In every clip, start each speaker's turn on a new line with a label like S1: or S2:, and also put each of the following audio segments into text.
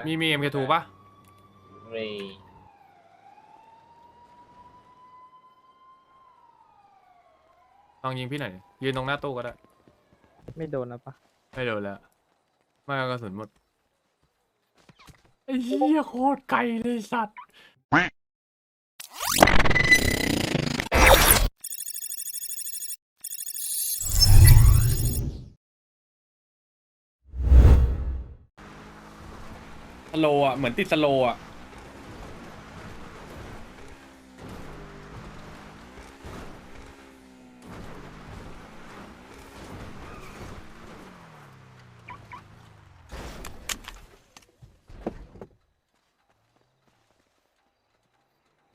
S1: นะ
S2: มีมีเอ็มเคทูปะ
S1: มี
S2: ลองยิงพี่หน่อยดิยืนตรงหน้าตู้ก็ได้
S3: ไม่โดนนะปะ
S2: ไม่โดนแล้วไม่เอากระสุนหมดไอ้เหี้ยโคตรไกลเลยสัตว์ สโลอะ เหมือนติดสโลอะ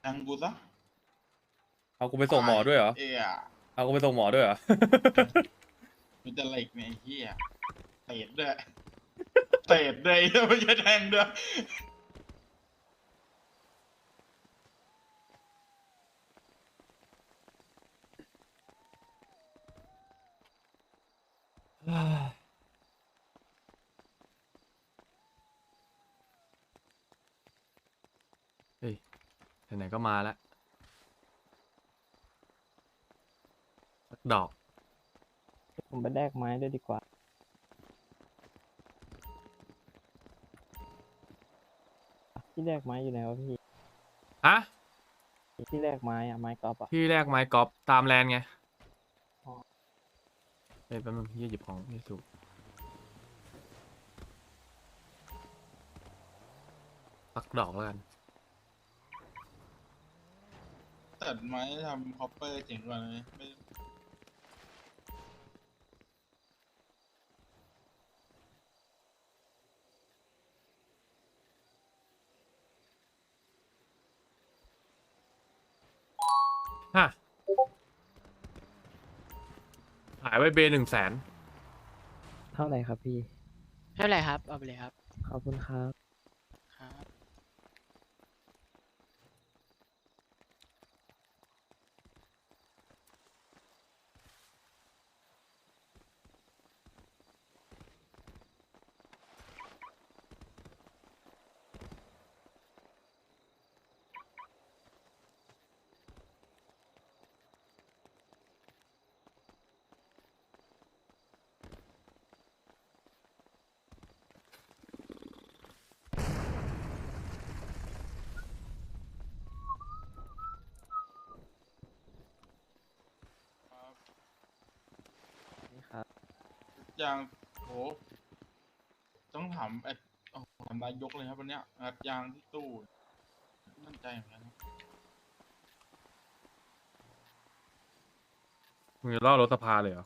S4: ทางกูซะ
S2: เอากูไปส่งหมอด้วยเหรอ
S4: เอ้ย
S2: เอากูไปส่งหมอด้วยเหรอ
S4: มันจะเหล็กเนี่ยไอ้เหี้ยเตะด้วย เตะด้วไม่ใช่แทงด้วย
S2: เฮ้ยไหนๆก็มาแล้วดอก
S3: ผมไปแลกไม้ด้วยดีกว่า ที่แลกไม้อยู่ไหนวะพี่
S2: ฮะ
S3: ที่แลกไม้อะไม้กอล์ฟอะ
S2: พี่แรกไม้กอล์ฟตามแลนไง
S3: อ๋อ
S2: เฮ้ยแป๊บนึงพี่หยิบของพี่สุสักดอกแล้วกัน
S4: ตัดไม้ทำคอปเปอร์เจ๋งกว่าเลยไม่
S2: ฮะหายไปเบหนึ่งแสน
S3: เท่าไหร่ครับพี่
S5: ไม่เป็นไรครับ เอาไปเลยครับ
S3: ขอบคุณครับ
S5: ครับ
S4: ยางโหต้องถามไอ้โอ้โหถามนายกเลยครับวันเนี้ยงัดยางที่ตู้มั่นใจเหมือนกันครับ
S2: มึงจะล่อรถสภาเลยเหรอ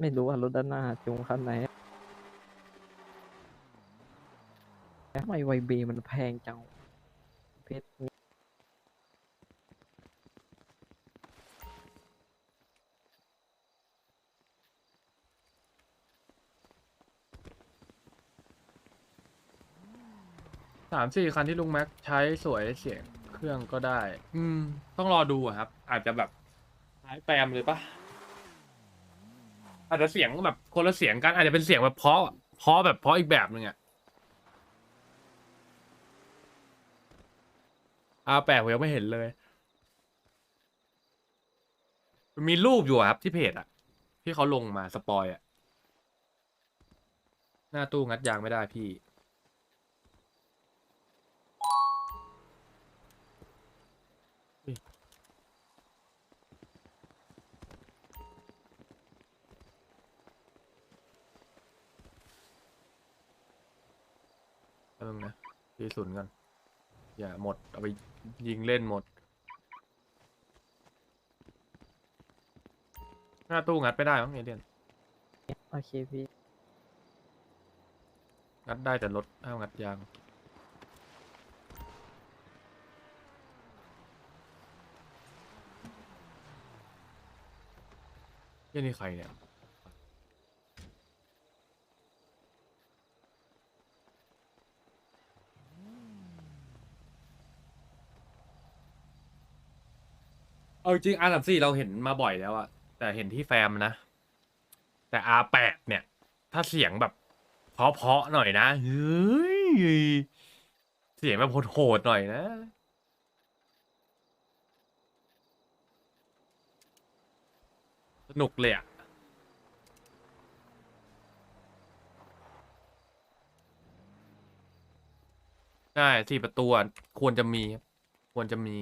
S3: ไม่รู้ว่ารถด้านหน้าจูงคันไหนทำไมไวเบมันแพงจังเพชร
S2: สามสี่คันที่ลุงแม็กใช้สวยเสียงเครื่องก็ได้ อืม ต้องรอดูอะครับ อาจจะแบบหายแปมเลยปะอาจจะเสียงแบบคนละเสียงกันอาจจะเป็นเสียงแบบเพราะอะเพราะแบบเพราะอีกแบบหนึ่งอะอาแปลกผมยังไม่เห็นเลยมีรูปอยู่อะครับที่เพจอะที่เขาลงมาสปอยอะหน้าตู้งัดยางไม่ได้พี่ แป๊บนึงนะตีศูนย์กันอย่าหมด เอาไปยิงเล่นหมด หน้าตู้งัดไม่ได้มั้งเอเดียน
S3: โอเคพี่
S2: งัดได้แต่รถห้ามงัดยาง เหี้ยันนี่ใครเนี่ย เอาจริง R สามสี่เราเห็นมาบ่อยแล้วอะแต่เห็นที่แฟมนะ แต่ R แปดเนี่ย ถ้าเสียงแบบเพาะๆหน่อยนะเฮ้ยเสียงแบบโหดๆหน่อยนะ สนุกเลยอะใช่สี่ประตูอะควรจะมีครับควรจะมี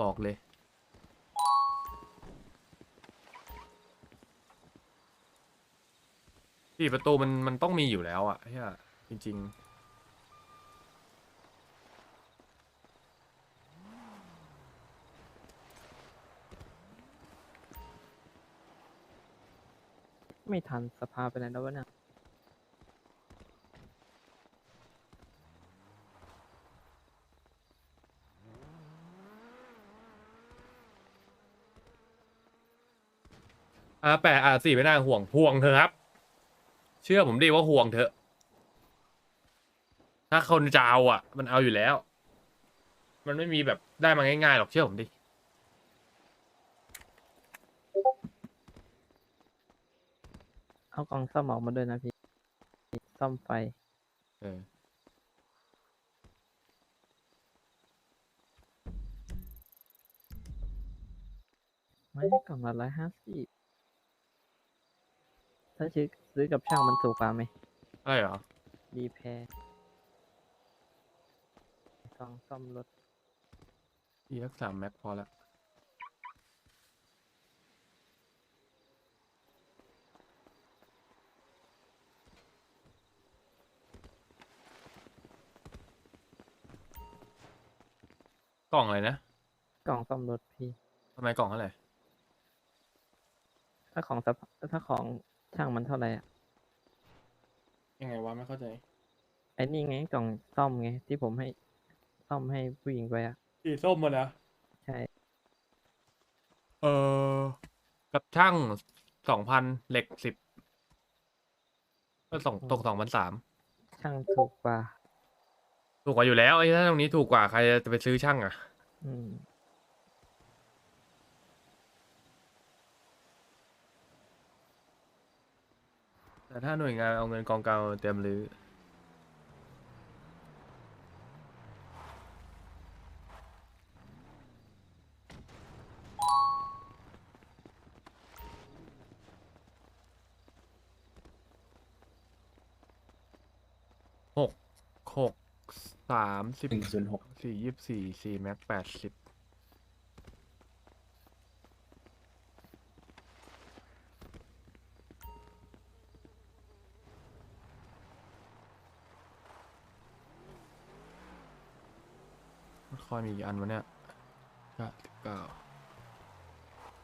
S2: บอกเลย สี่ประตูมันมันต้องมีอยู่แล้วอะเฮียจริง
S3: ไม่ทันสภาไปไหนแล้ววะเนี่ย
S2: อ่าแปดอ่าสี่ไม่น่าห่วงห่วงเถอะครับ เชื่อผมดิว่าห่วงเถอะถ้าคนจะเอาอะ มันเอาอยู่แล้ว มันไม่มีแบบได้มาง่ายๆหรอกเชื่อผมดิ
S3: เอากล่องซ่อมออกมาด้วยนะพี่ ซ่อมไฟ
S2: เออ
S3: ไม่กล่องละร้อยห้าสิบถ้าซื้อซื้อกับช่างมันถูกกว่าไหม
S2: ใช่เหรอ
S3: รีแพร์กล่องซ่อมรถ
S2: อีรักสามแม็กพอละ กล่องอะไรนะ
S3: กล่องซ่อมรถพี่
S2: ทำไมกล่องเท่าไหร่
S3: ถ้าของสภถ้าของช่างมันเท่าไหร่อะ
S2: ยังไงวะไม่เข้าใจ
S3: ไอ้นี่ไงกล่องซ่อมไง ที่ผมให้ซ่อมให้ผู้หญิงไปอะ
S2: สีส้มมานะ
S3: ใช่
S2: เออ กับช่างสองพันเหล็กสิบก็สองตกสองพันสาม
S3: ช่างถูกกว่า
S2: ถูกกว่าอยู่แล้วไอ้ถ้าตรงนี้ถูกกว่าใครจะไปซื้อช่างอะ
S3: อืม
S2: แต่ถ้าหน่วยงานเอาเงินกองกลางมาเตรียมรื้อหกหก สามสิบ
S1: หนึ่งศูนย์หก
S2: สี่ยี่สิบสี่สี่แม็กแปดสิบมันคอยมีกี่อันวะเนี่ยเก้าสิบเก้า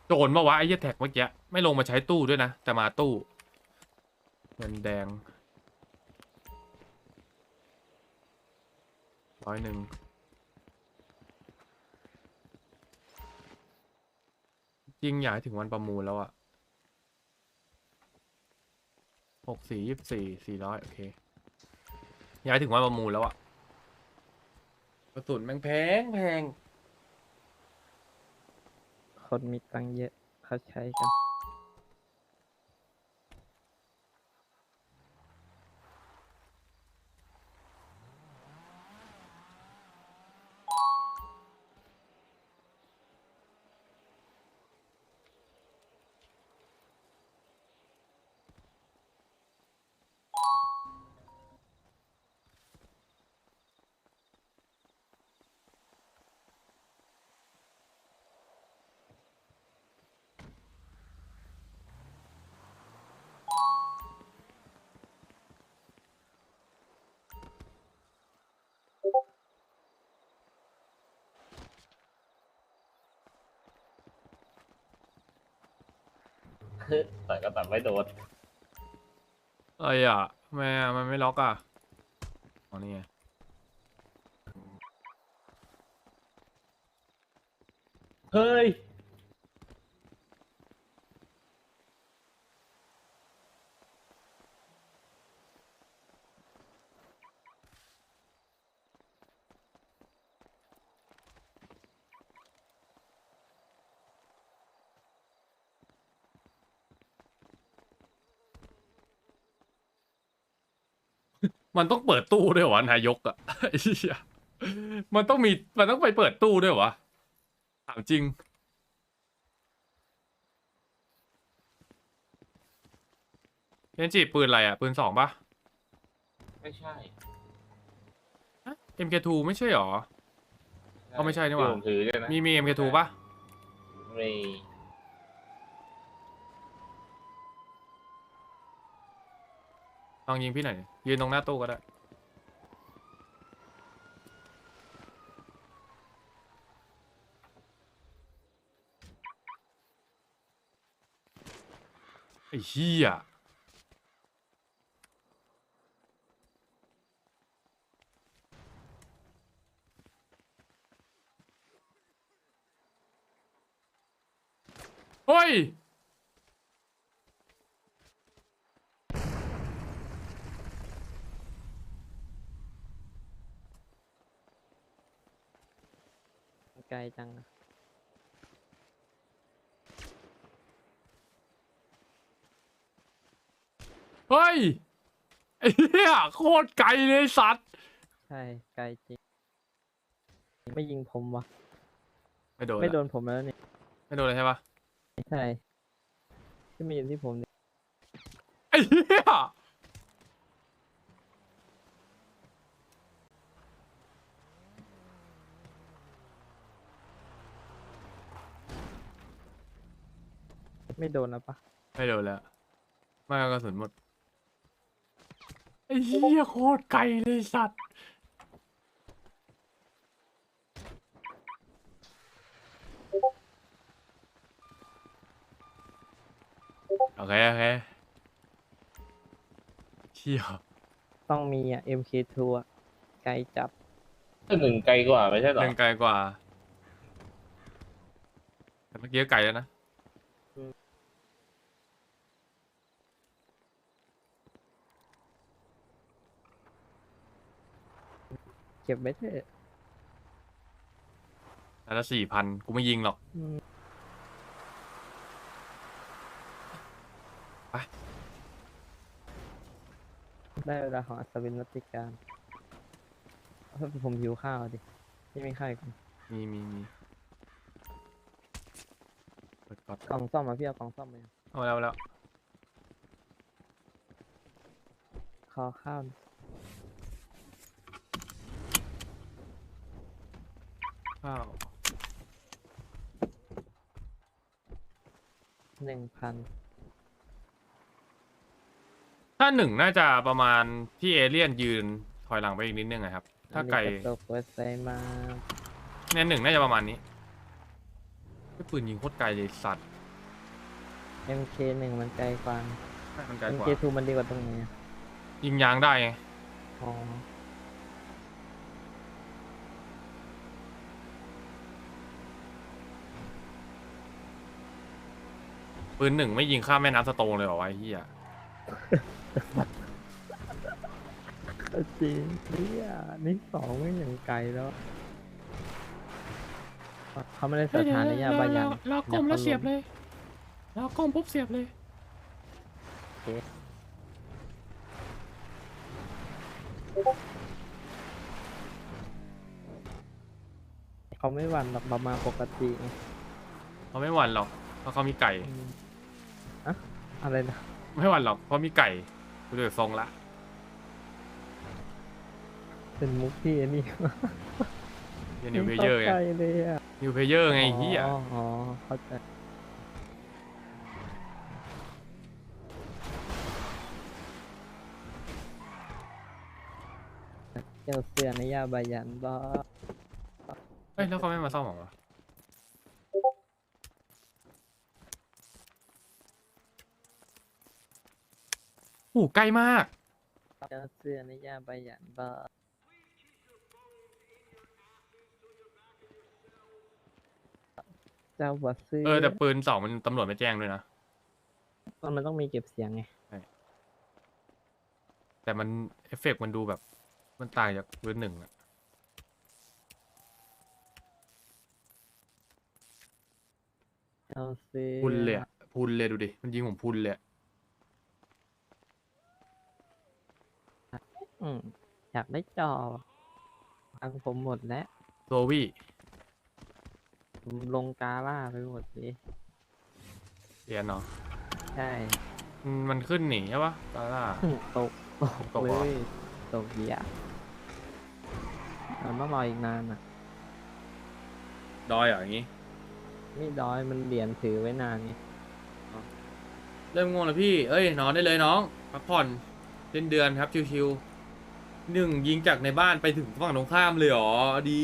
S2: โจรมาวะไอ้เหี้ยแท็กเมื่อกี้ไม่ลงมาใช้ตู้ด้วยนะ แต่มาตู้ เงินแดง ร้อยหนึ่งจริงอยากให้ถึงวันประมูลแล้วอะหกสี่ยี่สี่สี่ร้อยโอเคอยากให้ถึงวันประมูลแล้วอะกระสุนแม่งแพงแพง
S3: คนมีตังค์เยอะเขาใช้กัน
S1: แต่ก็แต่ไม่โดน
S2: อะไรอะทำไมอะมันไม่ล็อกอะอ๋อนี่ไง
S1: เฮ้ย
S2: มันต้องเปิดตู้ด้วยเหรอวะนายกอะไอ้เหี้ยมันต้องมีมันต้องไปเปิดตู้ด้วยเหรอวะถามจริง เคนจิปืนอะไรอะปืนสองปะ
S1: ไม่ใช่
S2: ฮะ MK2 ไม่ใช่หรอ เอาไม่ใช่นี่หว่า
S1: ที่ผมถือด้วยนะ
S2: มีมี MK2 ปะ
S1: มี
S2: ลองยิงพี่หน่อยยืนตรงหน้าตู้ก็ได้ ไอ้เหี้ยเฮ้ย
S3: ลจัง
S2: เฮ้ยไอ้เหี้ยโคตรไกลเลยสัตว์
S3: ใช่ไกลจริง ไม่ยิงผมวะ
S2: ไม่โดน
S3: ไม่โด
S2: ละ
S3: นผมแล้วนี่
S2: ไม่โดนเลยใช่ปะ
S3: ใช่ที่มาอยู่ที่ผมนี่
S2: ไอ้เหี้ย
S3: ไม่โดนแล้วปะ
S2: ไม่โดนแล้วไม่เอากระสุนหมดไอ้เหี้ยโคตรไกลเลยสัตว์โอเคโอเคเชี่ย
S3: ต้องมีอะ MK2 อะไกลจับ
S1: หนึ่งไกลกว่าไม่ใช่เหรอ
S2: เดินไกลกว่าแต่เมื่อกี้ก็ไกลแล้วนะ
S3: เก็บไว้เถอะ
S2: แต่ละสี่พันกูไม่ยิงหรอก
S3: อืม
S2: ไป
S3: ได้เวลาของอัศวินรัตติการเฮ้ยผมหิวข้าวดิไม่มีข้าวอีกเหรอ
S2: มีมีมีเปิดก่อน
S3: กล่องซ่อมมาพี่เอากล่องซ่อมมายัง
S2: เอาแล้วเอาแล้ว
S3: ขอข้าว
S2: ข้าว
S3: หนึ่งพัน
S2: ถ้าหนึ่งน่าจะประมาณที่เอเลี่ยนยืนถอยหลังไปอีกนิดนึงอะครับ ถ้าไกล
S3: ตกเวไซมา
S2: เนี่ยหนึ่งน่าจะประมาณนี้ไอ้ปืนยิงโคตรไกลเลยสัตว์
S3: MK หนึ่งมันไกลกว่า
S2: มันไกลกว่า
S3: MK 2มันดีกว่าตรงไหนอะ
S2: ยิงยางได้ไง
S3: อ๋อ
S2: ปืนหนึ่งไม่ยิงข้ามแม่น้ำสโตงเลยเหรอวะไอ้เหี้ย
S3: จริงเนี่ยนี่สองไม่อย่างไกลแล้วเขาไม่ได้สถานระยะบายัน
S2: รอก้มแล้วเสียบเลยรอก้มปุ๊บเสียบเลย
S3: เขาไม่หวั่นหรอกประมาณปกติไง
S2: เขาไม่หวั่นหรอกเพราะเขามีไก่
S3: อืมอะอะไรนะ
S2: ไม่หวั่นหรอกเพราะมีไก่กูดูจากทรงละ
S3: เป็นมุกที่อันนี่
S2: เหี้ยนิวเพเยอร์ไง
S3: ข้าใจเลยอะ
S2: นิวเพเยอร์ไงไอ้เหี้ย
S3: อ๋ออ๋อเข้าใจเจ้าเสือในยาบายันบอ
S2: เฮ้ยแล้วเขาไม่มาซ่อมเหรอวะ โอ้โหใกล้มาก
S3: เจ้าเสือในยาบายันบอเจ้าบัวซื้อ
S2: เออแต่ปืนสองมันตำรวจไม่แจ้งด้วยนะ
S3: มันต้องมีเก็บเสียงไง
S2: แต่มันเอฟเฟกต์มันดูแบบ มันต่างจากปืนหนึ่งอะ
S3: เจ้าเสือ
S2: พุนเลยอะพุนเลยดูดิ มันยิงผมพุนเลยอะ
S3: ออืมอยากได้จอตังค์ผมหมดแล้ว
S2: โซวี่
S3: ผมลงกาล่าไปหมดเลย
S2: เรียนเนาะ
S3: ใช่
S2: อืมมันขึ้นหนีใช่ปะตาล่า
S3: ตกตก
S2: ตก
S3: เล
S2: เหรอ
S3: ยตกเยอะมันต้องรออีกนานอะ
S2: ดอยเหรออย่างงี้
S3: ไม่ดอยมันเหรียญถือไว้นานไง
S2: เริ่มง่วงแล้วพี่ เอ้ย นอนได้เลยน้อง พักผ่อนเล่นเดือนครับ ชิวๆ หนึ่งยิงจากในบ้านไปถึงฝั่งตรงข้ามเลยเหรอดี